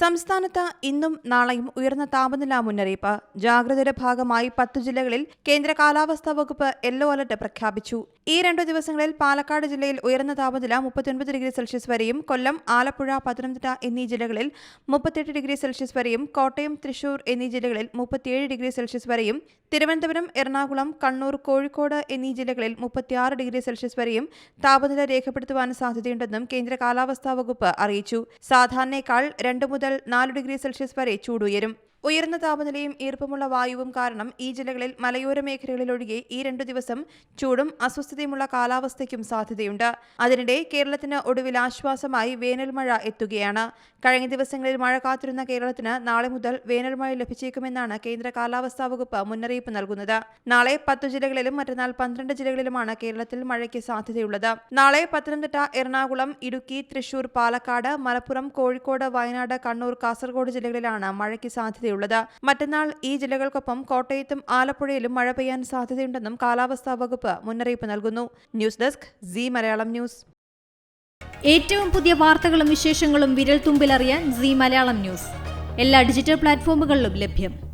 സംസ്ഥാനത്ത് ഇന്നും നാളെയും ഉയർന്ന താപനില മുന്നറിയിപ്പ്. ജാഗ്രതയുടെ ഭാഗമായി പത്ത് ജില്ലകളിൽ കേന്ദ്ര കാലാവസ്ഥാ വകുപ്പ് യെല്ലോ അലർട്ട് പ്രഖ്യാപിച്ചു. ഈ രണ്ടു ദിവസങ്ങളിൽ പാലക്കാട് ജില്ലയിൽ ഉയർന്ന താപനില മുപ്പത്തിയൊൻപത് ഡിഗ്രി സെൽഷ്യസ് വരെയും കൊല്ലം ആലപ്പുഴ പത്തനംതിട്ട എന്നീ ജില്ലകളിൽ മുപ്പത്തെട്ട് ഡിഗ്രി സെൽഷ്യസ് വരെയും കോട്ടയം തൃശൂർ എന്നീ ജില്ലകളിൽ മുപ്പത്തിയേഴ് ഡിഗ്രി സെൽഷ്യസ് വരെയും തിരുവനന്തപുരം എറണാകുളം കണ്ണൂർ കോഴിക്കോട് എന്നീ ജില്ലകളിൽ മുപ്പത്തിയാറ് ഡിഗ്രി സെൽഷ്യസ് വരെയും താപനില രേഖപ്പെടുത്തുവാൻ സാധ്യതയുണ്ടെന്നും കേന്ദ്ര കാലാവസ്ഥാ വകുപ്പ് അറിയിച്ചു. സാധാരണയേക്കാൾ രണ്ട് മുതൽ നാല് ഡിഗ്രി സെൽഷ്യസ് വരെ ചൂടുയരും ഉയർന്ന താപനിലയും ഈർപ്പമുള്ള വായുവും കാരണം ഈ ജില്ലകളിൽ മലയോര മേഖലകളിലൊഴികെ ഈ രണ്ടു ദിവസം ചൂടും അസ്വസ്ഥതയുമുള്ള കാലാവസ്ഥയ്ക്കും സാധ്യതയുണ്ട്. അതിനിടെ കേരളത്തിന് ഒടുവിൽ ആശ്വാസമായി വേനൽമഴ എത്തുകയാണ്. കഴിഞ്ഞ ദിവസങ്ങളിൽ മഴ കാത്തിരുന്ന കേരളത്തിന് നാളെ മുതൽ വേനൽമഴ ലഭിച്ചേക്കുമെന്നാണ് കേന്ദ്ര കാലാവസ്ഥാ വകുപ്പ് മുന്നറിയിപ്പ് നൽകുന്നത്. നാളെ പത്ത് ജില്ലകളിലും മറ്റന്നാൾ പന്ത്രണ്ട് ജില്ലകളിലുമാണ് കേരളത്തിൽ മഴയ്ക്ക് സാധ്യതയുള്ളത്. നാളെ പത്തനംതിട്ട എറണാകുളം ഇടുക്കി തൃശൂർ പാലക്കാട് മലപ്പുറം കോഴിക്കോട് വയനാട് കണ്ണൂർ കാസർഗോഡ് ജില്ലകളിലാണ് മഴയ്ക്ക് സാധ്യതയുള്ളത് മറ്റന്നാൾ ഈ ജില്ലകൾക്കൊപ്പം കോട്ടയത്തും ആലപ്പുഴയിലും മഴ പെയ്യാൻ സാധ്യതയുണ്ടെന്നും കാലാവസ്ഥാ വകുപ്പ് മുന്നറിയിപ്പ് നൽകുന്നു. News desk C Malayalam news. ഏറ്റവും പുതിയ വാർത്തകളും വിശേഷങ്ങളും വിരൽ തുമ്പിലറിയാൻ സി മലയാളം ന്യൂസ്. എല്ലാ ഡിജിറ്റൽ പ്ലാറ്റ്ഫോമുകളിലും ലഭ്യം.